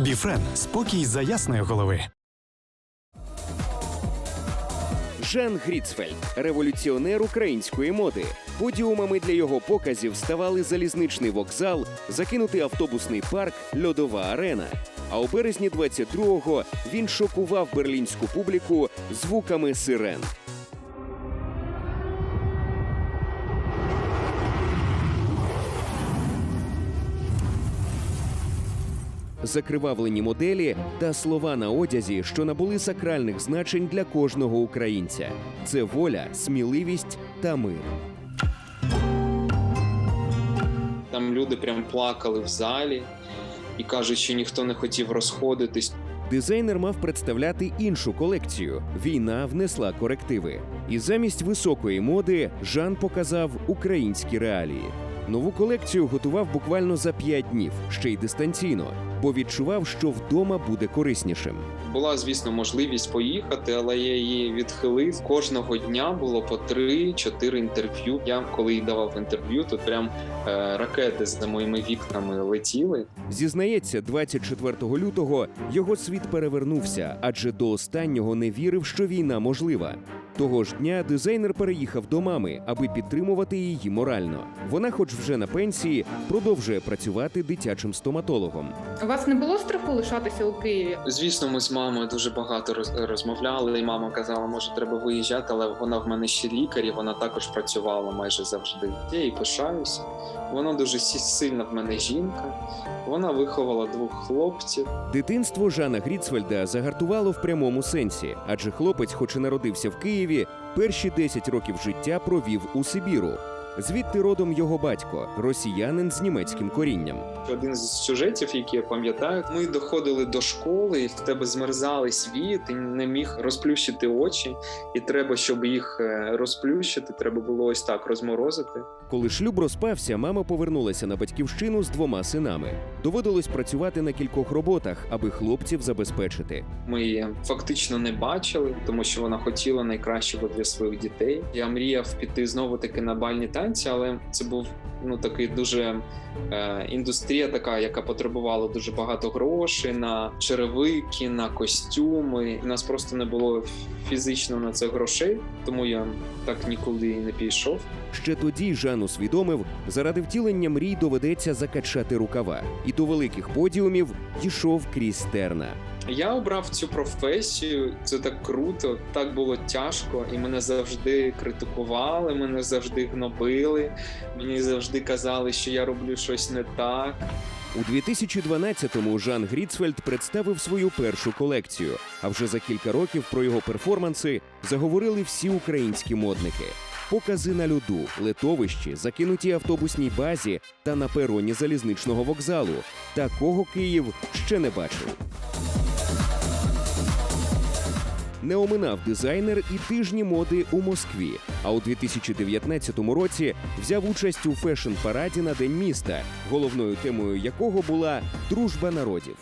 Біфрен спокій за ясної голови. Жан Гріцфельд революціонер української моди. Подіумами для його показів ставали залізничний вокзал, закинутий автобусний парк, льодова арена. А у березні 22-го він шокував берлінську публіку звуками сирен. Закривавлені моделі та слова на одязі, що набули сакральних значень для кожного українця. Це воля, сміливість та мир. Там люди прям плакали в залі і кажуть, що ніхто не хотів розходитись. Дизайнер мав представляти іншу колекцію. Війна внесла корективи. І замість високої моди Жан показав українські реалії. Нову колекцію готував буквально за п'ять днів, ще й дистанційно, бо відчував, що вдома буде кориснішим. Була, звісно, можливість поїхати, але я її відхилив. Кожного дня було по 3-4 інтерв'ю. Я коли давав інтерв'ю, то прям е, ракети за моїми вікнами летіли. Зізнається, 24 лютого його світ перевернувся, адже до останнього не вірив, що війна можлива. Того ж дня дизайнер переїхав до мами, аби підтримувати її морально. Вона, хоч вже на пенсії, продовжує працювати дитячим стоматологом. У вас не було страху лишатися у Києві? Звісно, ми з мамою дуже багато роз- розмовляли, і мама казала, може, треба виїжджати, але вона в мене ще лікар, і вона також працювала майже завжди. Я їй пишаюся. Вона дуже сі- сильна в мене жінка. Вона виховала двох хлопців. Дитинство Жана Гріцфельда загартувало в прямому сенсі, адже хлопець, хоч і народився в Києві, перші 10 років життя провів у Сибіру. Звідти родом його батько, росіянин з німецьким корінням. Один з сюжетів, які я пам'ятаю, ми доходили до школи, і в тебе змерзали світ, і не міг розплющити очі. І треба, щоб їх е, розплющити, треба було ось так розморозити. Коли шлюб розпався, мама повернулася на батьківщину з двома синами. Доводилось працювати на кількох роботах, аби хлопців забезпечити. Ми її фактично не бачили, тому що вона хотіла найкращого для своїх дітей. Я мріяв піти знову таки на бальні танці, але це був ну такий дуже е, індустрія, така, яка потребувала дуже багато грошей на черевики, на костюми. У нас просто не було фізично на це грошей, тому я так нікуди і не пішов. Ще тоді Жан усвідомив, заради втілення мрій доведеться закачати рукава, і до великих подіумів йшов крізь стерна. Я обрав цю професію. Це так круто, так було тяжко, і мене завжди критикували, мене завжди гнобили. Мені завжди казали, що я роблю щось не так. У 2012-му Жан Гріцфельд представив свою першу колекцію. А вже за кілька років про його перформанси заговорили всі українські модники. Покази на льоду, литовищі, закинутій автобусній базі та на пероні залізничного вокзалу. Такого Київ ще не бачив. Не оминав дизайнер і тижні моди у Москві. А у 2019 році взяв участь у фешн-параді на День міста, головною темою якого була дружба народів.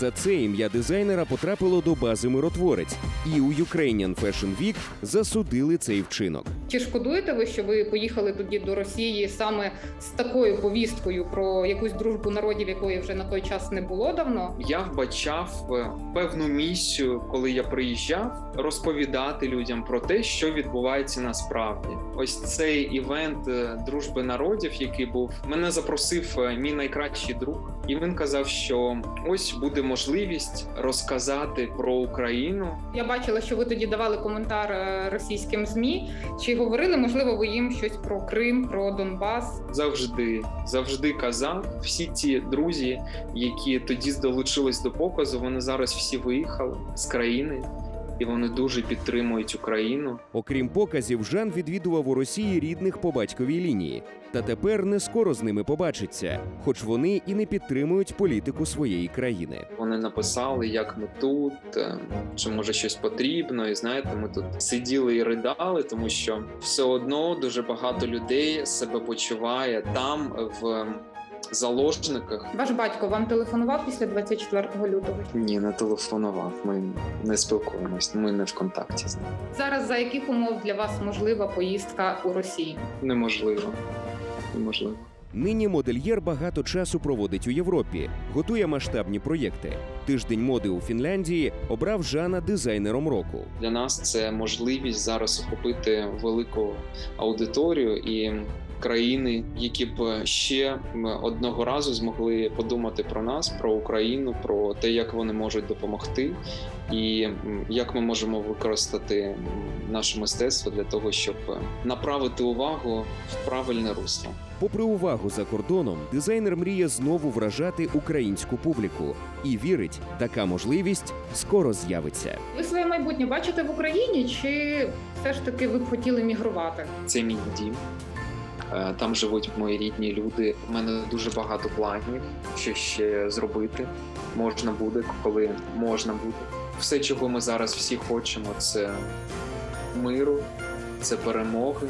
За це ім'я дизайнера потрапило до бази миротворець, і у Ukrainian Fashion Week засудили цей вчинок. Чи шкодуєте ви, що ви поїхали тоді до Росії саме з такою повісткою про якусь дружбу народів, якої вже на той час не було давно? Я вбачав е, певну місію, коли я приїжджав, розповідати людям про те, що відбувається насправді. Ось цей івент е, дружби народів, який був, мене запросив е, мій найкращий друг, і він казав, що ось буде можливість розказати про Україну. Я бачила, що ви тоді давали коментар російським змі. Чи говорили, можливо, ви їм щось про Крим, про Донбас? Завжди, завжди казав. Всі ті друзі, які тоді долучились до показу, вони зараз всі виїхали з країни, і вони дуже підтримують Україну. Окрім показів, Жан відвідував у Росії рідних по батьковій лінії. Та тепер не скоро з ними побачиться, хоч вони і не підтримують політику своєї країни. Вони написали, як ми тут, е, чи може щось потрібно. І знаєте, ми тут сиділи і ридали, тому що все одно дуже багато людей себе почуває там в заложниках. Ваш батько вам телефонував після 24 лютого? Ні, не телефонував. Ми не спілкуємось. Ми не в контакті з ним. Зараз за яких умов для вас можлива поїздка у Росію? Неможливо. Неможливо. Нині модельєр багато часу проводить у Європі, готує масштабні проєкти. Тиждень моди у Фінляндії обрав Жана дизайнером року. Для нас це можливість зараз охопити велику аудиторію і країни, які б ще одного разу змогли подумати про нас, про Україну, про те, як вони можуть допомогти, і як ми можемо використати наше мистецтво для того, щоб направити увагу в правильне русло. Попри увагу за кордоном, дизайнер мріє знову вражати українську публіку і вірить, така можливість скоро з'явиться. Ви своє майбутнє бачите в Україні, чи все ж таки ви б хотіли мігрувати? Це мій дім. Е, Там живуть мої рідні люди. У мене дуже багато планів, що ще зробити. Можна буде, коли можна буде. Все, чого ми зараз всі хочемо, це миру, це перемоги.